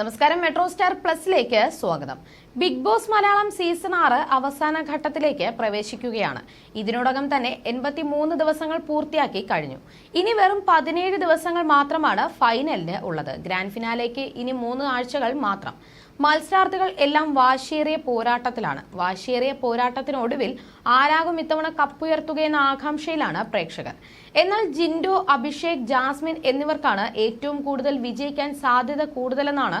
നമസ്കാരം. Metro star പ്ലസിലേക്ക് സ്വാഗതം. Big boss Malayalam season ആറ് അവസാന ഘട്ടത്തിലേക്ക് പ്രവേശിക്കുകയാണ്. ഇതിനോടകം തന്നെ എൺപത്തി മൂന്ന് ദിവസങ്ങൾ പൂർത്തിയാക്കി കഴിഞ്ഞു. ഇനി വെറും പതിനേഴ് ദിവസങ്ങൾ മാത്രമാണ് ഫൈനലിന് ഉള്ളത്. ഗ്രാൻഡ് ഫിനാലേക്ക് ഇനി മൂന്ന് ആഴ്ചകൾ മാത്രം. മത്സരാർത്ഥികൾ എല്ലാം വാശിയേറിയ പോരാട്ടത്തിലാണ്. വാശിയേറിയ പോരാട്ടത്തിനൊടുവിൽ ആരാകും ഇത്തവണ കപ്പുയർത്തുകയെന്ന ആകാംക്ഷയിലാണ് പ്രേക്ഷകർ. എന്നാൽ ജിൻഡോ അഭിഷേക് ജാസ്മിൻ എന്നിവർക്കാണ് ഏറ്റവും കൂടുതൽ വിജയിക്കാൻ സാധ്യത കൂടുതലെന്നാണ്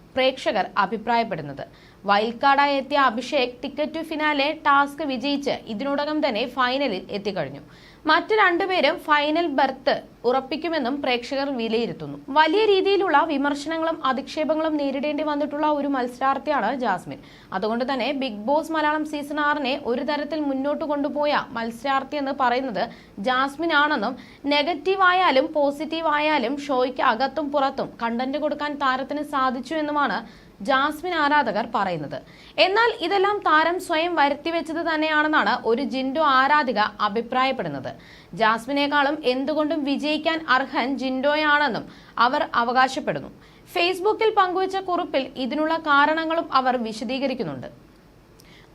പ്രേക്ഷകർ അഭിപ്രായപ്പെടുന്നത്. വൈൽഡ് കാർഡായി എത്തിയ Abhishek ticket to finale task വിജയിച്ച് ഇതിനോടകം തന്നെ ഫൈനലിൽ എത്തിക്കഴിഞ്ഞു. മറ്റു രണ്ടുപേരും ഫൈനൽ ബർത്ത് ഉറപ്പിക്കുമെന്നും പ്രേക്ഷകർ വിലയിരുത്തുന്നു. വലിയ രീതിയിലുള്ള വിമർശനങ്ങളും അധിക്ഷേപങ്ങളും നേരിടേണ്ടി വന്നിട്ടുള്ള ഒരു മത്സരാർത്ഥിയാണ് ജാസ്മിൻ. അതുകൊണ്ട് തന്നെ ബിഗ് ബോസ് മലയാളം സീസൺ ആറിനെ ഒരു തരത്തിൽ മുന്നോട്ട് കൊണ്ടുപോയ മത്സരാർത്ഥി എന്ന് പറയുന്നത് ജാസ്മിൻ ആണെന്നും നെഗറ്റീവ് ആയാലും പോസിറ്റീവ് ആയാലും ഷോയ്ക്ക് അകത്തും പുറത്തും കണ്ടന്റ് കൊടുക്കാൻ താരത്തിന് സാധിച്ചു എന്നുമാണ് ജാസ്മിൻ ആരാധകർ പറയുന്നത്. എന്നാൽ ഇതെല്ലാം താരം സ്വയം വരുത്തിവെച്ചത് തന്നെയാണെന്നാണ് ഒരു ജിൻഡോ ആരാധിക അഭിപ്രായപ്പെടുന്നത്. ജാസ്മിനേക്കാളും എന്തുകൊണ്ടും വിജയിക്കാൻ അർഹൻ ജിൻഡോയാണെന്നും അവർ അവകാശപ്പെടുന്നു. ഫേസ്ബുക്കിൽ പങ്കുവച്ച കുറിപ്പിൽ ഇതിനുള്ള കാരണങ്ങളും അവർ വിശദീകരിക്കുന്നുണ്ട്.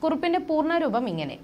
കുറിപ്പിന്റെ പൂർണരൂപം ഇങ്ങനെ.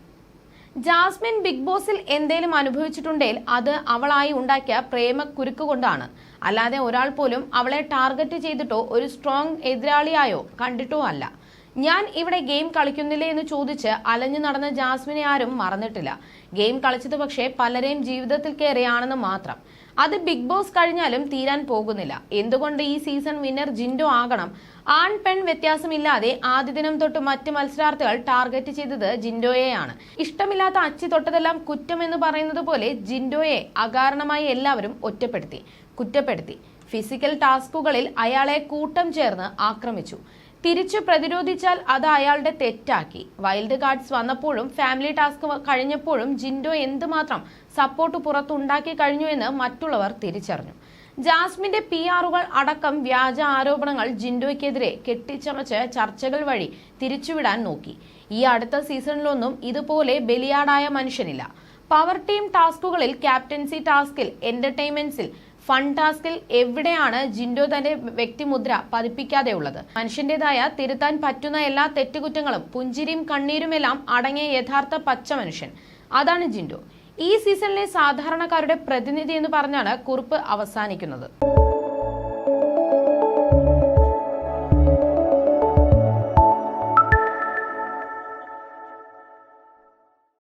ജാസ്മിൻ ബിഗ് ബോസിൽ എന്തേലും അനുഭവിച്ചിട്ടുണ്ടെങ്കിൽ അത് അവളായി ഉണ്ടാക്കിയ പ്രേമ കുരുക്ക് കൊണ്ടാണ്. അല്ലാതെ ഒരാൾ പോലും അവളെ ടാർഗറ്റ് ചെയ്തിട്ടോ ഒരു സ്ട്രോങ് എതിരാളിയായോ കണ്ടിട്ടോ അല്ല. ഞാൻ ഇവിടെ ഗെയിം കളിക്കുന്നില്ലേ എന്ന് ചോദിച്ച് അലഞ്ഞു നടന്ന ജാസ്മിനെ ആരും മറന്നിട്ടില്ല. ഗെയിം കളിച്ചത് പക്ഷേ പലരെയും ജീവിതത്തിൽ കയറിയാണെന്ന് മാത്രം. അത് ബിഗ് ബോസ് കഴിഞ്ഞാലും തീരാൻ പോകുന്നില്ല. എന്തുകൊണ്ട് ഈ സീസൺ വിന്നർ ജിൻഡോ ആകണം? ആൺ പെൺ വ്യത്യാസമില്ലാതെ ആദ്യ ദിനം തൊട്ട് മറ്റ് മത്സരാർത്ഥികൾ ടാർഗറ്റ് ചെയ്തത് ജിൻഡോയെയാണ്. ഇഷ്ടമില്ലാത്ത അച്ചി തൊട്ടതെല്ലാം കുറ്റം എന്ന് പറയുന്നത് പോലെ ജിൻഡോയെ അകാരണമായി എല്ലാവരും ഒറ്റപ്പെടുത്തി കുറ്റപ്പെടുത്തി. ഫിസിക്കൽ ടാസ്കുകളിൽ അയാളെ കൂട്ടം ചേർന്ന് ആക്രമിച്ചു. തിരിച്ചു പ്രതിരോധിച്ചാൽ അത് അയാളുടെ തെറ്റാക്കി. വൈൽഡ് കാർഡ്സ് വന്നപ്പോഴും ഫാമിലി ടാസ്ക് കഴിഞ്ഞപ്പോഴും ജിൻഡോ എന്തുമാത്രം സപ്പോർട്ട് പുറത്തുണ്ടാക്കി കഴിഞ്ഞു എന്ന് മറ്റുള്ളവർ തിരിച്ചറിഞ്ഞു. ജാസ്മിന്റെ പി ആറുകൾ അടക്കം വ്യാജ ആരോപണങ്ങൾ ജിൻഡോയ്ക്കെതിരെ കെട്ടിച്ചമച്ച് ചർച്ചകൾ വഴി തിരിച്ചുവിടാൻ നോക്കി. ഈ അടുത്ത സീസണിലൊന്നും ഇതുപോലെ ബലിയാടായ മനുഷ്യനില്ല. പവർ ടീം ടാസ്കുകളിൽ ക്യാപ്റ്റൻസി ടാസ്കിൽ എന്റർടൈൻമെന്റ്സിൽ ഫൺ ടാസ്കിൽ എവിടെയാണ് ജിൻഡോ തന്റെ വ്യക്തിമുദ്ര പതിപ്പിക്കാതെ ഉള്ളത് മനുഷ്യന്റേതായ തിരുത്താൻ പറ്റുന്ന എല്ലാ തെറ്റുകുറ്റങ്ങളും പുഞ്ചിരിയും കണ്ണീരുമെല്ലാം അടങ്ങിയ യഥാർത്ഥ പച്ച മനുഷ്യൻ. അതാണ് ജിൻഡോ. ഈ സീസണിലെ സാധാരണക്കാരുടെ പ്രതിനിധി എന്ന് പറഞ്ഞാണ് കുറിപ്പ് അവസാനിക്കുന്നത്.